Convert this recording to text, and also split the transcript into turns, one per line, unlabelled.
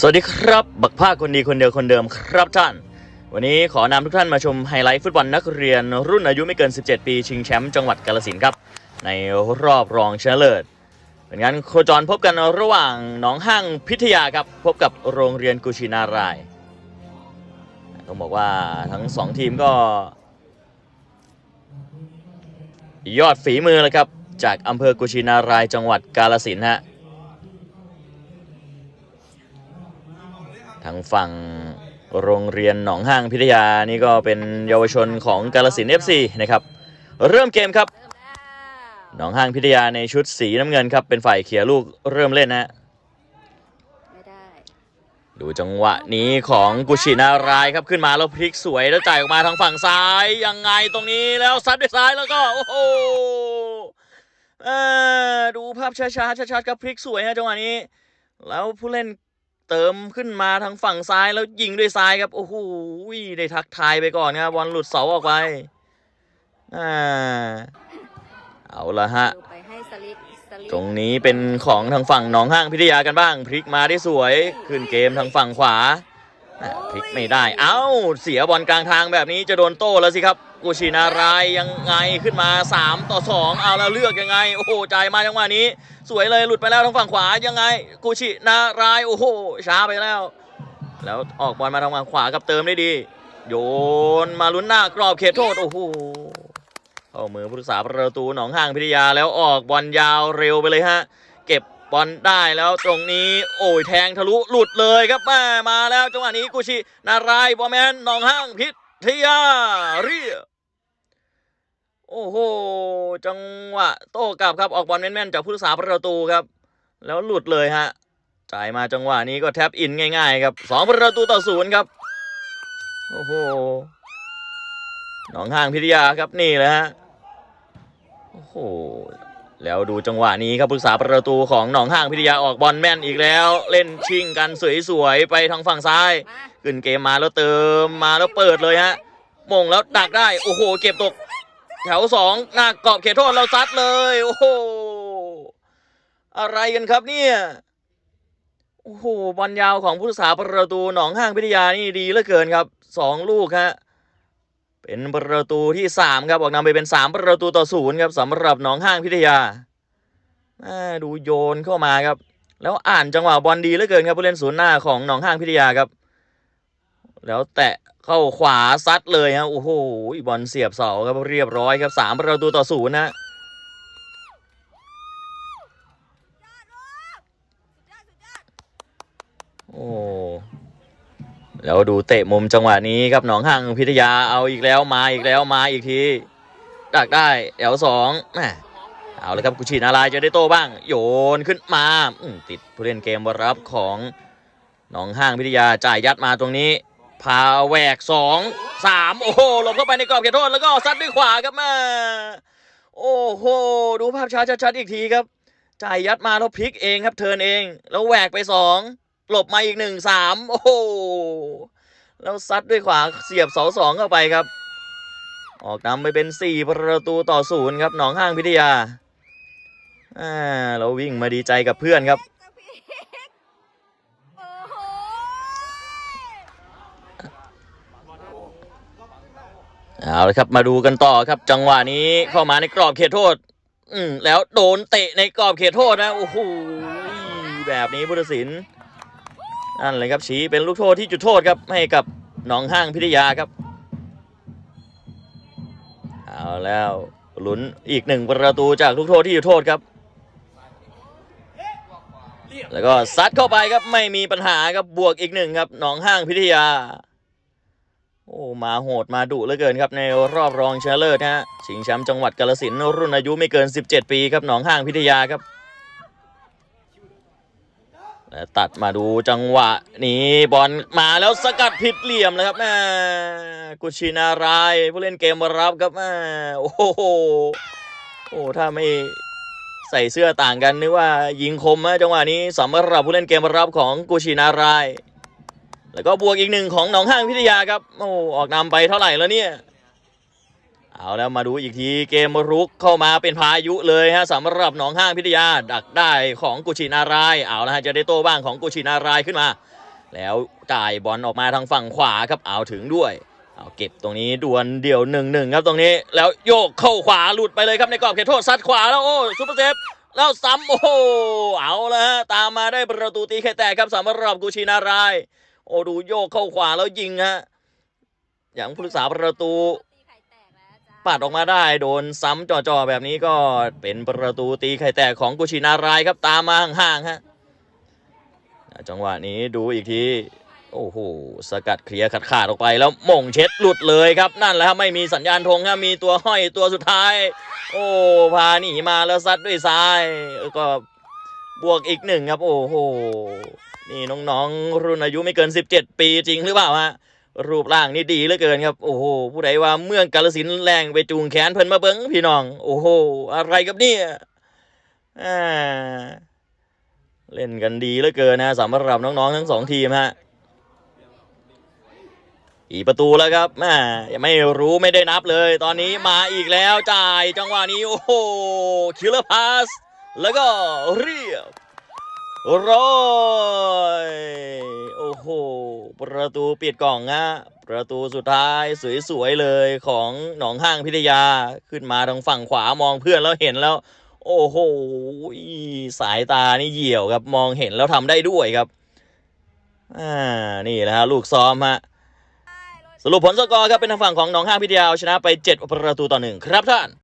สวัสดีครับ บักภาคคนดีคนเดียวคนเดิมครับท่าน วันนี้ขอนำทุกท่านมาชมไฮไลท์ฟุตบอลนักเรียน รุ่นอายุไม่เกิน 17 ปี ชิงแชมป์จังหวัดกาลสินครับ ในรอบรองชนะเลิศเป็นงานโคจรพบกันระหว่างหนองห้างพิทยาครับพบกับโรงเรียนกุชินาราย ต้องบอกว่าทั้งสองทีมก็ ยอดฝีมือเลยครับ จากอำเภอกุชินารายจังหวัดกาลสินฮะ ทางฝั่งโรงเรียนหนองห้างพิทยานี่ก็เป็นเยาวชนของกาลสินเอฟซีนะครับ เริ่มเกมครับ หนองห้างพิทยาในชุดสีน้ำเงินครับ เป็นฝ่ายเขี่ยลูกเริ่มเล่นนะฮะ
ดู
จังหวะนี้ของกุชินารายครับขึ้นมาแล้วพลิกสวยแล้วจ่ายออกมาทางฝั่งซ้าย ยังไงตรงนี้แล้วซัดด้วยซ้ายแล้วก็ โอ้โหดูภาพช้าๆชัดๆครับพลิกสวยฮะจังหวะนี้ แล้วผู้เล่น เติมขึ้นมาทางฝั่งซ้ายแล้วยิงด้วยซ้ายครับโอ้โหได้ทักทายไปก่อนครับบอลหลุดเสาออกไปอ่าเอาละฮะตรงนี้เป็นของทางฝั่งหนองห้างพิทยากันบ้าง พลิกมาได้สวยขึ้นเกมทางฝั่งขวาพลิกไม่ได้ เอ้า เสียบอลกลางทางแบบนี้จะโดนโต้แล้วสิครับ กุชินารายยังไงขึ้นมา 3 ต่อ 2 เอาแล้วเลือกยังไง โอ้โหจ่ายมาจังหวะนี้ สวยเลยหลุดไปแล้วทางฝั่งขวายังไงกุชินารายโอ้โหช้าไปแล้ว แล้วออกบอลมาทางฝั่งขวากับเติมได้ดี โยนมาลุ้นหน้ากรอบเขตโทษโอ้โหเข้ามือผู้รักษาประตูหนองห้างพิทยาแล้วออกบอลยาวเร็วไปเลยฮะ เก็บบอลได้แล้วตรงนี้ โอ้ยแทงทะลุหลุดเลยครับแมามาแล้วจังหวะนี้กุชินารายบอแมนหนองห้างพิทยาเรีย โอ้โห จังหวะโต้กลับครับออกบอลแม่นๆจากผู้รักษาประตูครับ แล้วหลุดเลยฮะจ่ายมาจังหวะนี้ก็แท็บอินง่าย ๆ ครับสองประตูต่อศูนย์ครับ โอ้โหหนองห้างพิทยาครับนี่แหละฮะโอ้โหแล้วดูจังหวะนี้ครับปรึกษาประตูของหนองห้างพิทยาออกบอลแม่นอีกแล้ว เล่นชิงกันสวยๆไปทางฝั่งซ้าย
มา
ขึ้นเกมมาแล้วเติมมาแล้วเปิดเลยฮะมงแล้วดักได้ โอ้โห เก็บตก แถวสองหน้ากรอบเขตโทษเราซัดเลย โอ้โหอะไรกันครับเนี่ยโอ้โหบอลยาวของผู้รักษาประตูหนองห้างพิทยานี่ดีเหลือเกินครับสองลูกฮะเป็นประตูที่สามครับออกนำไปเป็นสามประตูต่อศูนย์ครับสำหรับหนองห้างพิทยาอ่าดูโยนเข้ามาครับ แล้วอ่านจังหวะบอลดีเหลือเกินครับผู้เล่นศูนย์หน้าของหนองห้างพิทยาครับ แล้วแตะเข้าขวาซัดเลยฮะโอ้โหบอลเสียบเสาครับเรียบร้อยครับสามประตูต่อศูนย์นะโอ้แล้วดูเตะมุมจังหวะนี้ครับหนองห้างพิทยาเอาอีกแล้วมาอีกแล้วมาอีกทีดักได้แถวสองแหมเอาเลยครับกุชินารายจะได้โตบ้าง โยนขึ้นมาติดผู้เล่นเกมรับของหนองห้างพิทยาจ่ายยัดมาตรงนี้ พาแหวกสองสามโอ้โหหลบเข้าไปในกรอบเขตโทษแล้วก็ซัดด้วยขวาครับม่โอ้โหดูภาพช้าชัดๆอีกทีครับ จ่ายยัดมาแล้วพลิกเองครับเทินเอง แล้วแหวกไปสองหลบมาอีกหนึ่งสามโอ้โหแล้วซัดด้วยขวาเสียบเสาสองเข้าไปครับ ออกนำไปเป็นสี่ประตูต่อศูนย์ครับหนองห้างพิทยาอ่าเราวิ่งมาดีใจกับเพื่อนครับ
โอ้โห
เอาละครับมาดูกันต่อครับ จังหวะนี้เข้ามาในกรอบเขตโทษ อืมแล้วโดนเตะในกรอบเขตโทษนะโอ้โหแบบนี้พุทธศิลป์นั่นเลยครับชี้เป็นลูกโทษที่จุดโทษครับให้กับหนองห้างพิทยาครับ เอาแล้วลุ้นอีกหนึ่งประตูจากลูกโทษที่จุดโทษครับ แล้วก็ซัดเข้าไปครับไม่มีปัญหาครับบวกอีกหนึ่งครับหนองห้างพิทยา โอ้มาโหดมาดุเหลือเกินครับในรอบรองชนะเลิศฮะชิงแชมป์จังหวัดกาฬสินธุ์รุ่นอายุไม่เกิน 17 ปีครับหนองห้างพิทยาครับและตัดมาดูจังหวะนี้บอลมาแล้วสกัดผิดเหลี่ยมเลยครับแม่กุชินารายผู้เล่นเกมมารับครับแม่โอ้โหโอ้ถ้าไม่ใส่เสื้อต่างกันนึกว่ายิงคมนะจังหวะนี้สำหรับผู้เล่นเกมมารับของกุชินาราย แล้วก็บวกอีกหนึ่งของหนองห้างพิทยาครับโอ้ออกนำไปเท่าไหร่แล้วเนี่ยเอาแล้วมาดูอีกทีเกมรุกเข้ามาเป็นพายุเลยฮะสำหรับหนองห้างพิทยาดักได้ของกุชินารายเอาและฮะจะได้โต้บ้างของกุชินารายขึ้นมา แล้วจ่ายบอลออกมาทางฝั่งขวาครับเอาถึงด้วยเอาเก็บตรงนี้ดวลเดี่ยวหนึ่งหนึ่งครับตรงนี้แล้วโยกเข้าขวาหลุดไปเลยครับในกรอบเขตโทษซัดขวาแล้วโอ้ซุปเปอร์เซฟแล้วซ้ำโอ้เอาและฮะตามมาได้ประตูตีไข่แตกครับสำหรับกุชินาราย โอ้ดูโยกเข้าขวาแล้วยิงฮะอย่างผู้รักษาประตู
ตีไข่แตกแล้วจ้า
ปัดออกมาได้โดนซ้ำจ่อๆแบบนี้ก็เป็นประตูตีไข่แตกของกุชินารายครับตามมาห่างๆฮะจังหวะนี้ดูอีกทีโอ้โหสกัดเคลียร์ขาดๆออกไปแล้วหม่งเช็ดหลุดเลยครับนั่นแหละครับไม่มีสัญญาณธงครับมีตัวห้อยตัวสุดท้าย โอ้พาหนีมาแล้วซัดด้วยซ้ายแล้วก็บวกอีกหนึ่งครับ โอ้โห นี่น้องๆ รุ่นอายุไม่เกิน 17 ปีจริงหรือเปล่าฮะรูปร่างนี่ดีเหลือเกินครับ โอ้โห ผู้ใดว่าเมืองกาลสินแรงไปจูงแขนเพิ่นมาเบิ้งพี่น้อง โอ้โห อะไรกับเนี่ยอ่าเล่นกันดีเหลือเกินนะสำหรับน้องๆ ทั้งสองทีมฮะอีประตูแล้วครับแม่ยังไม่รู้ไม่ได้นับเลย ตอนนี้มาอีกแล้วจ่ายจังหวะนี้ โอ้โหคิลเลอร์พาส แล้วก็เรียบ ร้อยโอ้โห ประตูปิดกล่องฮะประตูสุดท้ายสวยๆเลยของหนองห้างพิทยาขึ้นมาทางฝั่งขวามองเพื่อนแล้วเห็นแล้ว โอ้โหสายตานี่เหี่ยวครับมองเห็นแล้วทำได้ด้วยครับอ่านี่แหละฮะลูกซ้อมฮะสรุปผลสกอร์ครับเป็นทางฝั่งของหนองห้างพิทยาเอาชนะไป 7 ประตูต่อหนึ่งครับท่าน